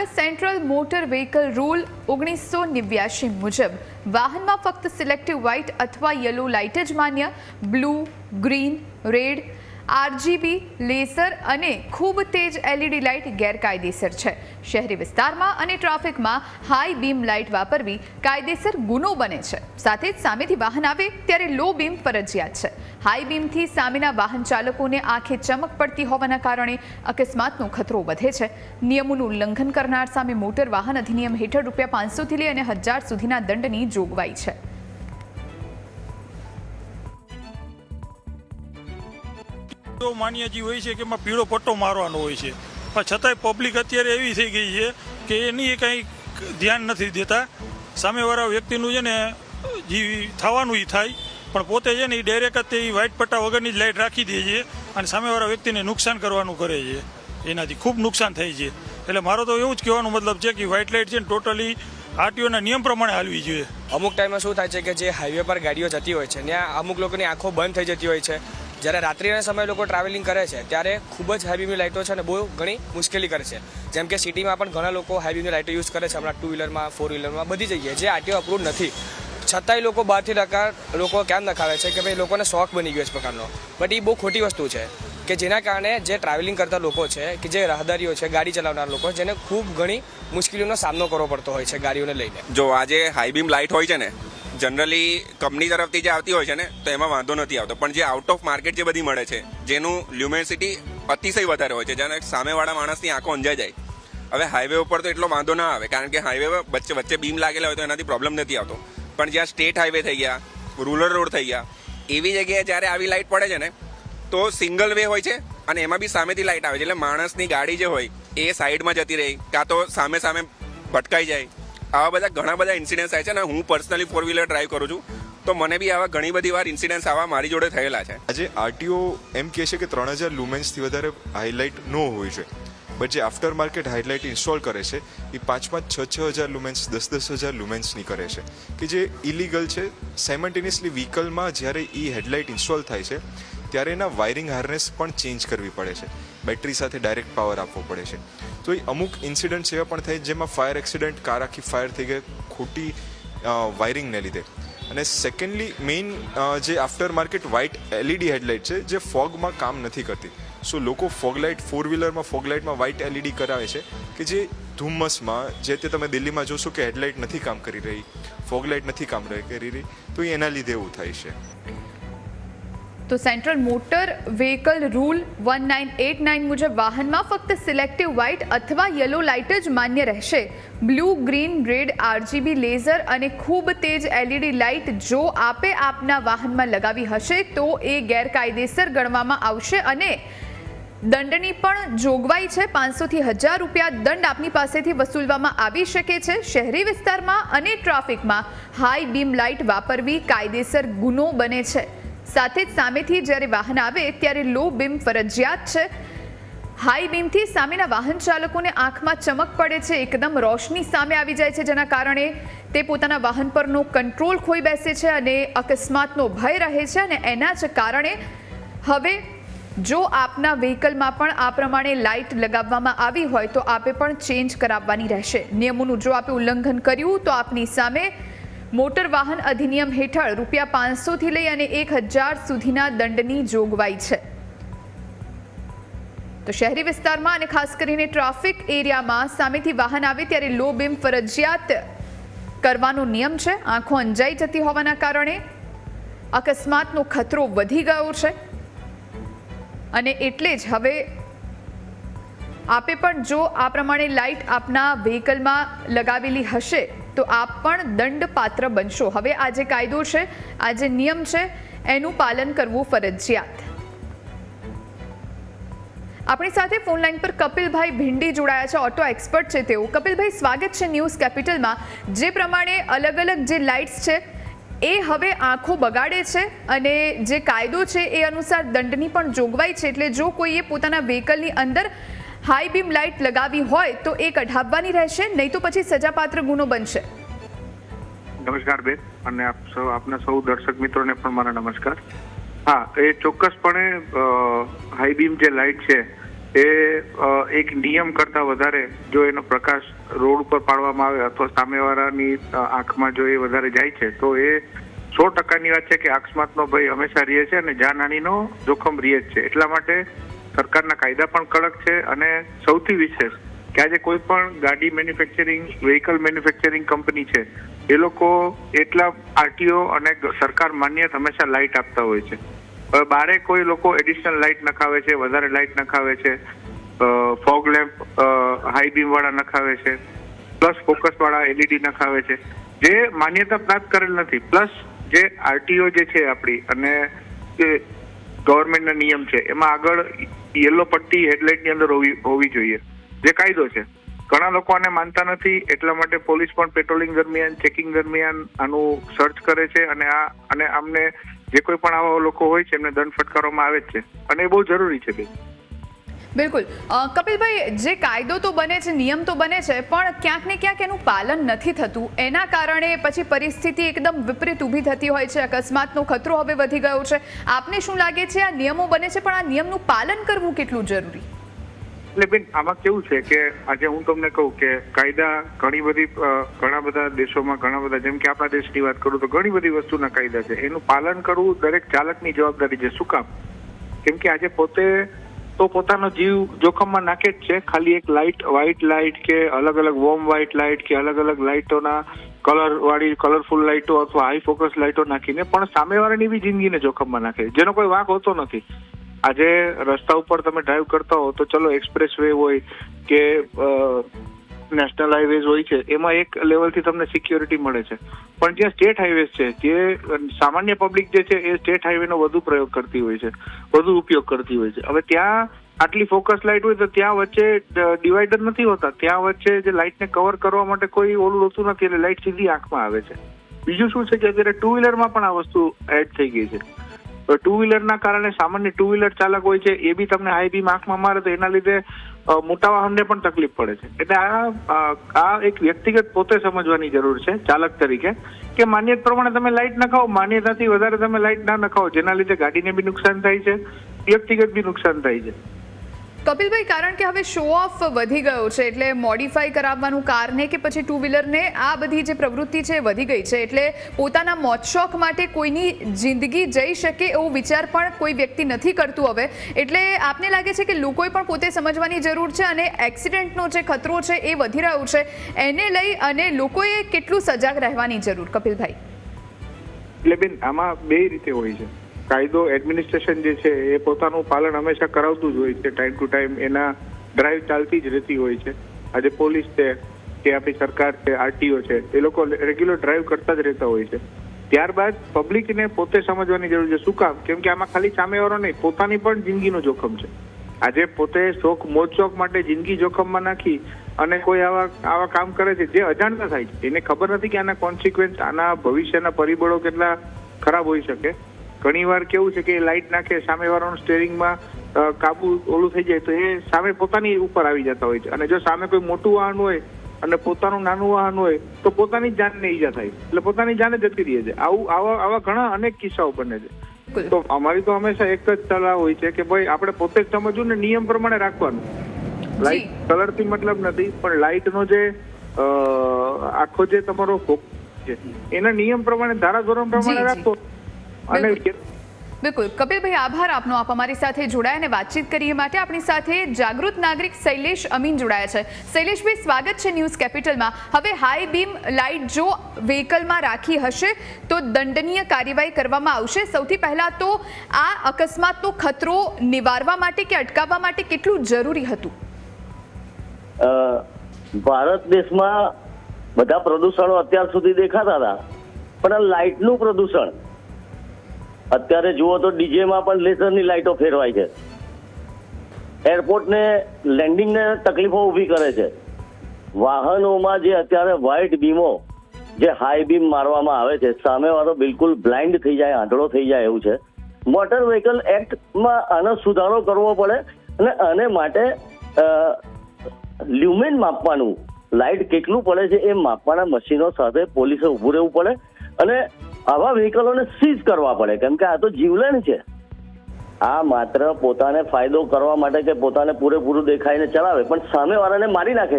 હવે central motor vehicle rule ઓગણીસો નેવ્યાશી મુજબ વાહનમાં ફક્ત સિલેક્ટિવ વ્હાઇટ અથવા યલો લાઇટ જ માન્ય, blue, green, red RGB, laser અને ખૂબ તેજ એલઈડી લાઇટ ગેરકાયદેસર છે. શહેરી વિસ્તારમાં અને ટ્રાફિકમાં હાઈ બીમ લાઇટ વાપરવી કાયદેસર ગુનો બને છે. સાથે જ સામેથી વાહન આવે ત્યારે લો બીમ ફરજિયાત છે. હાઈ બીમથી સામેના વાહન ચાલકોને આંખે ચમક પડતી હોવાના કારણે અકસ્માતનો ખતરો વધે છે. નિયમોનું ઉલ્લંઘન કરનાર સામે મોટર વાહન અધિનિયમ હેઠળ રૂપિયા પાંચસોથી લઈ અને હજાર સુધીના દંડની જોગવાઈ છે. તો માન્યજી હોય છે કે એમાં પીળો પટ્ટો મારવાનો હોય છે. પણ છતાંય પબ્લિક અત્યારે એવી થઈ ગઈ છે કે એની કંઈ ધ્યાન નથી દેતા. સામેવાળા વ્યક્તિનું છે ને, જે, થવાનું એ થાય. પણ પોતે છે ને એ ડાયરેક્ટ તે વ્હાઇટ પટ્ટા વગરની જ લાઇટ રાખી દે છે અને સામેવાળા વ્યક્તિને નુકસાન કરવાનું કરે છે. એનાથી ખૂબ નુકસાન થાય છે. એટલે મારો તો એવું જ કહેવાનો મતલબ છે કે વ્હાઇટ લાઇટ છે ને ટોટલી આરટીઓના નિયમ પ્રમાણે હાલવી જોઈએ. અમુક ટાઈમમાં શું થાય છે કે જે હાઈવે પર ગાડીઓ જતી હોય છે, ત્યાં અમુક લોકોની આંખો બંધ થઈ જતી હોય છે. જ્યારે રાત્રિના સમયે લોકો ટ્રાવેલિંગ કરે છે, ત્યારે ખૂબ જ હાઈ બીમની લાઇટો છે અને બહુ ઘણી મુશ્કેલી કરે છે. જેમ કે સિટીમાં પણ ઘણા લોકો હાઈબીમની લાઇટો યુઝ કરે છે, હમણાં ટુ વ્હીલરમાં ફોર વ્હીલરમાં બધી જગ્યાએ, જે આરટીઓ અપ્રૂવ નથી. છતાંય લોકો બહારથી નકાર, લોકો કેમ નખાવે છે કે ભાઈ લોકોને શોખ બની ગયો છે પ્રકારનો. બટ એ બહુ ખોટી વસ્તુ છે કે જેના કારણે જે ટ્રાવેલિંગ કરતા લોકો છે, કે જે રાહદારીઓ છે, ગાડી ચલાવનાર લોકો, જેને ખૂબ ઘણી મુશ્કેલીઓનો સામનો કરવો પડતો હોય છે ગાડીઓને લઈને. જો આજે હાઈબીમ લાઇટ હોય છે ને જનરલી કંપની તરફથી જે આવતી હોય છે ને, તો એમાં વાંધો નથી આવતો. પણ જે આઉટ ઓફ માર્કેટ જે બધી મળે છે, જેનું લ્યુમેસિટી અતિશય વધારે હોય છે જેને સામેવાળા માણસની આંખો અંજાઈ જાય. હવે હાઈવે ઉપર તો એટલો વાંધો ના આવે, કારણ કે હાઈવે વચ્ચે વચ્ચે બીમ લાગેલા હોય તો એનાથી પ્રોબ્લેમ નથી આવતો. પણ જ્યાં સ્ટેટ હાઈવે થઈ ગયા રૂરલ રોડ થઈ ગયા, એવી જગ્યાએ જ્યારે આવી લાઇટ પડે છે ને, તો સિંગલ વે હોય છે અને એમાં બી સામેથી લાઇટ આવે છે. એટલે માણસની ગાડી જે હોય, એ સાઈડમાં જતી રહી, કાં તો સામે સામે ભટકાઈ જાય આવા બધા ઘણા બધા ઇન્સિડન્સ થાય છે અને હું પર્સનલી ફોર વ્હીલર ડ્રાઈવ કરું છું. તો મને બી આવા ઘણી બધી વાર ઇન્સિડન્સ આવા મારી જોડે થયેલા છે. આજે આરટીઓ એમ કહે છે કે ત્રણ હજાર લુમેન્સથી વધારે હાઇલાઇટ ન હોવી જોઈએ બટ જે આફ્ટર માર્કેટ હાઇલાઇટ ઇન્સ્ટોલ કરે છે, એ પાંચ પાંચ છ છ હજાર લુમેન્સ દસ દસ હજાર લુમેન્સની કરે છે. કે જે ઇલીગલ છે સાયમલ્ટેનિયસલી વ્હીકલમાં જ્યારે એ હેડલાઇટ ઇન્સ્ટોલ થાય છે, ત્યારે એના વાયરિંગ હાર્નેસ પણ ચેન્જ કરવી પડે છે. બેટરી સાથે ડાયરેક્ટ પાવર આપવો પડે છે. તો એ અમુક ઇન્સિડન્ટ્સ એવા પણ થાય જેમાં ફાયર એક્સિડન્ટ કાર આખી ફાયર થઈ ગઈ, ખોટી વાયરિંગને લીધે. અને સેકન્ડલી મેઇન જે after market white LED headlight છે, જે ફોગમાં કામ નથી કરતી. સો લોકો ફોગ લાઇટ ફોર વ્હીલરમાં ફોગ લાઇટમાં વ્હાઇટ એલઈડી કરાવે છે કે જે ધુમ્મસમાં, જે તે તમે દિલ્હીમાં જોશો કે હેડલાઇટ નથી કામ કરી રહી, ફોગલાઇટ નથી કામ કરી રહી, તો એના લીધે એવું થાય છે. તો central motor vehicle rule one nine eight nine મુજબ વાહનમાં ફક્ત સિલેક્ટિવ વ્હાઇટ અથવા યલો લાઇટ જ માન્ય રહેશે. Blue, green, red, RGB, laser અને ખૂબ તેજ એલઈડી લાઇટ જો આપે આપના વાહનમાં લગાવી હશે તો એ ગેરકાયદેસર ગણવામાં આવશે અને દંડની પણ જોગવાઈ છે. પાંચસોથી હજાર રૂપિયા દંડ આપની પાસેથી વસૂલવામાં આવી શકે છે. શહેરી વિસ્તારમાં અને ટ્રાફિકમાં હાઈ બીમ લાઇટ વાપરવી કાયદેસર ગુનો બને છે. સાથે જ સામેથી જ્યારે વાહન આવે ત્યારે લો બીમ ફરજિયાત છે. હાઈ બીમથી સામેના વાહન ચાલકોને આંખમાં ચમક પડે છે. એકદમ રોશની સામે આવી જાય છે જેના કારણે તે પોતાના વાહન પરનો કંટ્રોલ ખોઈ બેસે છે અને અકસ્માતનો ભય રહે છે અને એના જ કારણે હવે જો આપના વ્હીકલમાં પણ આ પ્રમાણે લાઇટ લગાવવામાં આવી હોય તો આપે પણ ચેન્જ કરાવવાની રહેશે. નિયમોનું જો આપે ઉલ્લંઘન કર્યું તો આપની સામે મોટર વાહન અધિનિયમ હેઠળ રૂપિયા પાંચસોથી લઈ અને એક હજાર સુધીના દંડની જોગવાઈ છે. તો શહેરી વિસ્તારમાં અને ખાસ કરીને ટ્રાફિક એરિયામાં સામેથી વાહન આવે ત્યારે લો બીમ ફરજિયાત કરવાનો નિયમ છે. આંખો અંજાઈ જતી હોવાના કારણે અકસ્માતનો ખતરો વધી ગયો છે. અને એટલે જ હવે આપે પણ જો આ પ્રમાણે લાઇટ આપના વ્હીકલમાં લગાવેલી હશે તો આપ પણ દંડપાત્ર બનશો. હવે આ જે કાયદો છે, આ જે નિયમ છે, એનું પાલન કરવું ફરજિયાત. આપણી સાથે ફોન લાઈન પર કપિલભાઈ ભિંડી જોડાયા છે, ઓટો એક્સપર્ટ છે તેઓ. કપિલભાઈ, સ્વાગત છે ન્યૂઝ કેપિટલમાં. જે પ્રમાણે અલગ અલગ જે લાઇટ્સ છે, એ હવે આંખો બગાડે છે અને જે કાયદો છે, એ અનુસાર દંડની પણ જોગવાઈ છે. એટલે જો કોઈએ પોતાના વ્હીકલની અંદર હાઈ બીમ લાઇટ લગાવી હોય તો એ કઢાવવાની રહેશે, નહીં તો પછી સજાપાત્ર ગુનો બનશે. નમસ્કાર બેન, અને આપ સૌ, આપના સૌ દર્શક મિત્રોને પણ મારા નમસ્કાર. હા, એ ચોક્કસપણે હાઈ બીમ જે લાઇટ છે, એ એક નિયમ કરતા વધારે જો એનો પ્રકાશ રોડ ઉપર પાડવામાં આવે અથવા સામેવાળાની આંખમાં જો એ વધારે જાય છે, તો એ સો ટકાની વાત છે કે અકસ્માતનો ભય હંમેશા રહે છે અને જાનહાનીનો જોખમ રહે છે. એટલા માટે સરકારના કાયદા પણ કડક છે અને સૌથી વિશેષ કે આજે કોઈ પણ ગાડી મેન્યુફેક્ચરિંગ વ્હીકલ મેન્યુફેક્ચરિંગ કંપની છે, એ લોકો એટલા આરટીઓ અને સરકાર માન્ય હંમેશા લાઇટ આપતા હોય છે. હવે બારે કોઈ લોકો એડિશનલ લાઇટ નખાવે છે, વધારે લાઇટ નખાવે છે ફોગ લેમ્પ હાઈ બીમ વાળા નખાવે છે, પ્લસ ફોકસ વાળા એલઈડી નખાવે છે. જે માન્યતા પ્રાપ્ત કરેલ નથી. પ્લસ જે આરટીઓ જે છે આપણી અને ગવર્મેન્ટના નિયમ છે, એમાં આગળ યલો પટ્ટી હેડલાઇટની અંદર હોવી હોવી જોઈએ. જે કાયદો છે. ઘણા લોકો આને માનતા નથી, એટલા માટે પોલીસ પણ પેટ્રોલિંગ દરમિયાન, ચેકિંગ દરમિયાન આનું સર્ચ કરે છે અને આ, અને આમને જે કોઈ પણ આવા લોકો હોય છે, એમને દંડ ફટકારવામાં આવે જ છે. અને એ બહુ જરૂરી છે, બેન. બિલકુલ. કપિલભાઈ, જે કાયદો તો બને છે, નિયમ તો બને છે, પણ ક્યાંક ને ક્યાંક એનું પાલન નથી થતું. એના કારણે પછી પરિસ્થિતિ એકદમ વિપરીત ઊભી થતી હોય છે. અકસ્માતનો ખતરો હવે વધી ગયો છે. આપને શું લાગે છે, આ નિયમો બને છે, પણ આ નિયમનું પાલન કરવું કેટલું જરૂરી? એટલે બેન, આમાં કેવું છે કે આજે હું તમને કહું કે કાયદા ઘણી બધી ઘણા બધા દેશોમાં ઘણા બધા, જેમ કે આપણા દેશની વાત કરું તો ઘણી બધી વસ્તુના કાયદા છે. એનું પાલન કરવું દરેક ચાલકની જવાબદારી છે. શું કામ? કેમ કે આજે પોતે તો પોતાનો જીવ જોખમમાં નાખે જ છે. ખાલી એક લાઇટ વ્હાઇટ લાઇટ કે અલગ અલગ વોર્મ વ્હાઇટ લાઇટ કે અલગ અલગ લાઇટોના કલર વાળી કલરફુલ લાઇટો અથવા હાઈ ફોકસ લાઇટો નાખીને પણ સામેવાળાની બી જિંદગીને જોખમમાં નાખે જેનો કોઈ વાંક હોતો નથી. આજે રસ્તા ઉપર તમે ડ્રાઈવ કરતા હો તો ચલો એક્સપ્રેસ વે હોય કે નેશનલ હાઈવેઝ હોય છે, એમાં એક લેવલથી તમને સિક્યોરિટી મળે છે. પણ જ્યાં સ્ટેટ હાઈવેઝ છે, જે સામાન્ય પબ્લિક જે છે, એ સ્ટેટ હાઈવેનો વધુ પ્રયોગ કરતી હોય છે, વધુ ઉપયોગ કરતી હોય છે. હવે ત્યાં આટલી ફોકસ લાઇટ હોય તો ત્યાં વચ્ચે ડિવાઈડર નથી હોતા. ત્યાં વચ્ચે જે લાઇટને કવર કરવા માટે કોઈ ઓલું હોતું નથી, એટલે લાઇટ સીધી આંખમાં આવે છે. બીજું શું છે કે અત્યારે ટુ વ્હીલરમાં પણ આ વસ્તુ એડ થઈ ગઈ છે. ટુ વ્હીલરના કારણે સામાન્ય ટુ વ્હીલર ચાલક હોય છે, એ બી તમને હાઈ બીમ આંખમાં મારે તો એના લીધે મોટા વાહનને પણ તકલીફ પડે છે. એટલે આ આ એક વ્યક્તિગત પોતે સમજવાની જરૂર છે, ચાલક તરીકે, કે માન્યતા પ્રમાણે તમે લાઇટ નખાવો માન્યતાથી વધારે તમે લાઇટ ના નખાવો જેના લીધે ગાડીને બી નુકસાન થાય છે, વ્યક્તિગત બી નુકસાન થાય છે. કપિલભાઈ, કારણ કે હવે શો ઓફ વધી ગયો છે, એટલે મોડિફાઈ કરાવવાનું કારને કે પછી ટુ વ્હીલરને આ બધી જે પ્રવૃત્તિ છે વધી ગઈ છે, એટલે પોતાના મોજશોખ માટે કોઈની જિંદગી જઈ શકે એવો વિચાર પણ કોઈ વ્યક્તિ નથી કરતું હવે. એટલે આપને લાગે છે કે લોકોએ પણ પોતે સમજવાની જરૂર છે અને એક્સિડન્ટનો જે ખતરો છે એ વધી રહ્યો છે, એને લઈ અને લોકોએ કેટલું સજાગ રહેવાની જરૂર? કપિલભાઈ. એટલે બેન, આમાં બે રીતે હોય છે. કાયદો એડમિનિસ્ટ્રેશન જે છે એ પોતાનું પાલન હંમેશા કરાવતું જ હોય છે. ટાઈમ ટુ ટાઈમ એના ડ્રાઈવ ચાલતી જ રહેતી હોય છે. આજે પોલીસ છે કે આપણી સરકાર છે, આરટીઓ છે, એ લોકો રેગ્યુલર ડ્રાઈવ કરતા જ રહેતા હોય છે. ત્યારબાદ પબ્લિકને પોતે સમજવાની જરૂર છે. શું કામ? કેમ કે આમાં ખાલી સામેવાળો નહીં, પોતાની પણ જિંદગીનું જોખમ છે. આજે પોતે શોખ, મોજ, શોખ માટે જિંદગી જોખમમાં નાખી અને કોઈ આવા આવા કામ કરે છે જે અજાણતા થાય છે. એને ખબર નથી કે આના કોન્સિક્વન્સ આના ભવિષ્યના પરિબળો કેટલા ખરાબ હોઈ શકે. ઘણી વાર કેવું છે કે લાઇટ નાખે સામેવાળાનું સ્ટેરિંગમાં કાબુ ઓલું થઈ જાય તો એ સામે પોતાની ઉપર આવી જતા હોય છે. અને જો સામે કોઈ મોટું વાહન હોય અને પોતાનું નાનું વાહન હોય તો પોતાની જાનને ઈજા થાય. એટલે પોતાની જાને જતી રહે છે. આવું આવા આવા ઘણા અનેક કિસ્સાઓ બને છે. તો અમારી તો હંમેશા એક જ સલાહ હોય છે કે ભાઈ આપણે પોતે જ સમજવું ને નિયમ પ્રમાણે રાખવાનું. લાઇટ કલરથી મતલબ નથી પણ લાઇટનો જે આખો જે તમારો ફોકસ છે એના નિયમ પ્રમાણે ધારાધોરણ પ્રમાણે જી, જી. રાખો. અને બિલકુલ. કપિલભાઈ આભાર આપનો. આપ અમારી સાથે જોડાયા અને વાતચીત કરીએ માટે આપણી સાથે જાગૃત નાગરિક શૈલેષ અમીન જોડાયા છે. શૈલેષભાઈ સ્વાગત છે ન્યૂઝ કેપિટલમાં. હવે હાઈ બીમ લાઇટ જો વ્હીકલમાં રાખી હશે તો દંડનીય કાર્યવાહી કરવામાં આવશે. સૌથી પહેલાં તો આ અકસ્માતનો ખતરો નિવારવા માટે કે અટકાવવા માટે કેટલું જરૂરી હતું? ભારત દેશમાં બધા પ્રદૂષણો અત્યાર સુધી દેખાતા હતા. પણ આ લાઇટનું પ્રદૂષણ અત્યારે જુઓ તો ડીજેમાં પણ લેસરની લાઇટો ફેરવાય છે. એરપોર્ટને લેન્ડિંગને તકલીફો ઊભી કરે છે. વાહનોમાં જે અત્યારે વ્હાઇટ બીમો, જે હાઈ બીમ મારવામાં આવે છે, સામેવાળો બિલકુલ બ્લાઇન્ડ થઈ જાય, આંધળો થઈ જાય એવું છે. મોટર વ્હીકલ એક્ટમાં આનો સુધારો કરવો પડે અને આને માટે લ્યુમેન માપવાનું લાઇટ કેટલું પડે છે એ માપવાના મશીનો સાથે પોલીસે ઊભું રહેવું પડે. અને આવા વ્હીકલોને સીઝ કરવા પડે. કેમ કે આ તો જીવલેણ છે. આ માત્ર પોતાને ફાયદો કરવા માટે કે પોતાને પૂરેપૂરું દેખાઈને ચલાવે, પણ સામેવાળાને મારી નાખે છે.